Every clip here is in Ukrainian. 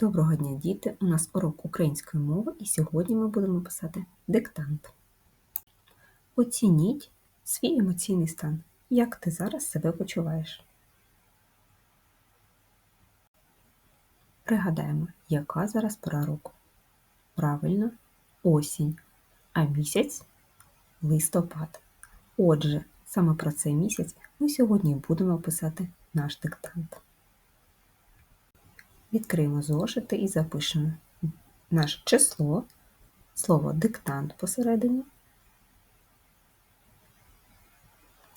Доброго дня, діти! У нас урок української мови, і сьогодні ми будемо писати диктант. Оцініть свій емоційний стан. Як ти зараз себе почуваєш? Пригадаємо, яка зараз пора року. Правильно, осінь, а місяць листопад. Отже, саме про цей місяць ми сьогодні будемо писати наш диктант. Відкриємо зошити і запишемо наше число, слово диктант посередині.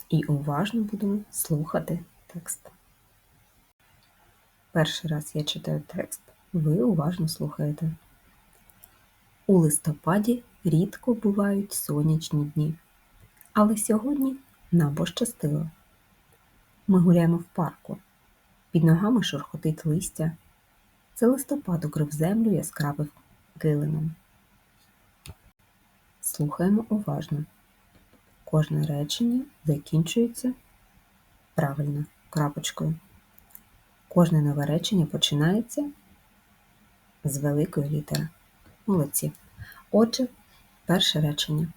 І уважно будемо слухати текст. Перший раз я читаю текст, ви уважно слухаєте. У листопаді рідко бувають сонячні дні, але сьогодні нам пощастило. Ми гуляємо в парку, під ногами шурхотить листя. Це листопад укрив землю яскравим килимом. Слухаємо уважно. Кожне речення закінчується правильно крапочкою. Кожне нове речення починається з великої літери. Молодці. Отже, перше речення.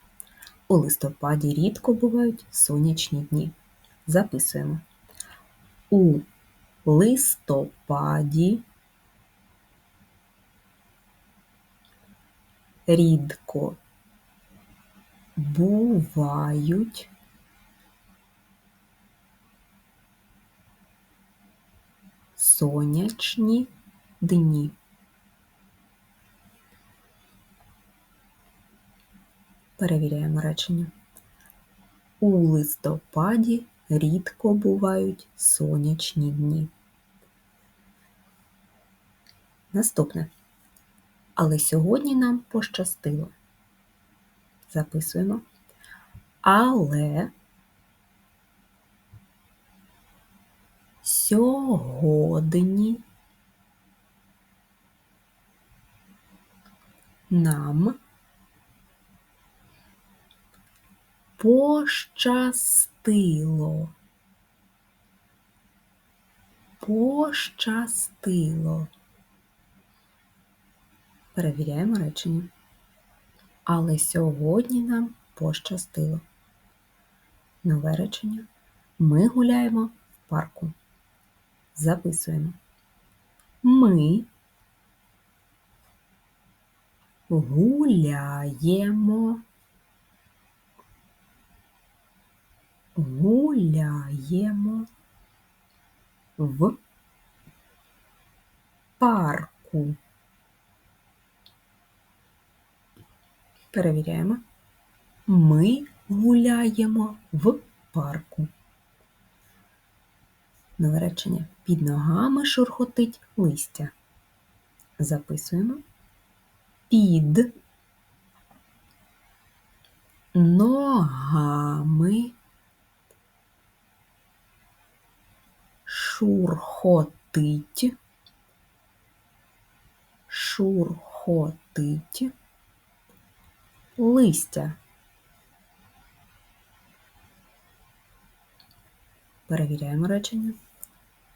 У листопаді рідко бувають сонячні дні. Записуємо. У листопаді рідко бувають сонячні дні. Перевіряємо речення. У листопаді рідко бувають сонячні дні. Наступне. Але сьогодні нам пощастило. Записуємо. Але сьогодні нам пощастило. Пощастило. Перевіряємо речення. Але сьогодні нам пощастило. Нове речення. Ми гуляємо в парку. Записуємо. Ми гуляємо. Гуляємо в парку. Перевіряємо. Ми гуляємо в парку. Нове речення. Під ногами шурхотить листя. Записуємо. Під ногами шурхотить, шурхотить листя. Перевіряємо речення.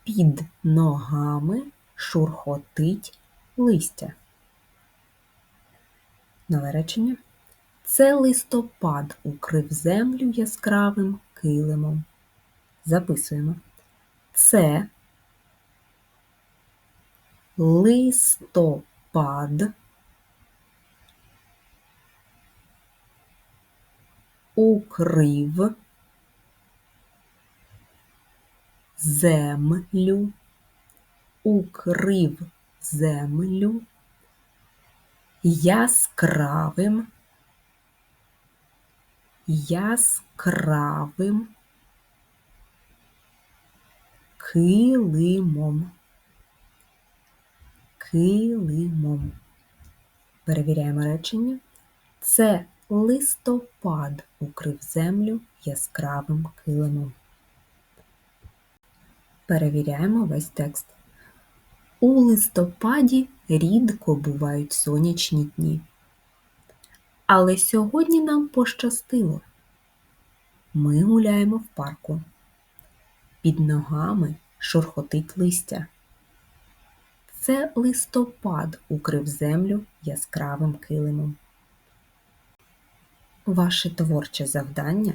Під ногами шурхотить листя. Нове речення. Це листопад укрив землю яскравим килимом. Записуємо. Це листопад укрив землю, укрив землю яскравим, яскравим килимом. Килимом. Перевіряємо речення. Це листопад укрив землю яскравим килимом. Перевіряємо весь текст. У листопаді рідко бувають сонячні дні. Але сьогодні нам пощастило. Ми гуляємо в парку. Під ногами шурхотить листя. Це листопад укрив землю яскравим килимом. Ваше творче завдання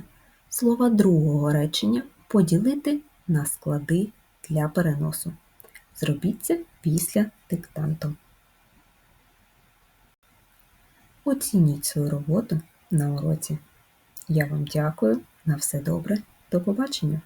слова другого речення поділити на склади для переносу. Зробіть це після диктанту. Оцініть свою роботу на уроці. Я вам дякую. На все добре. До побачення!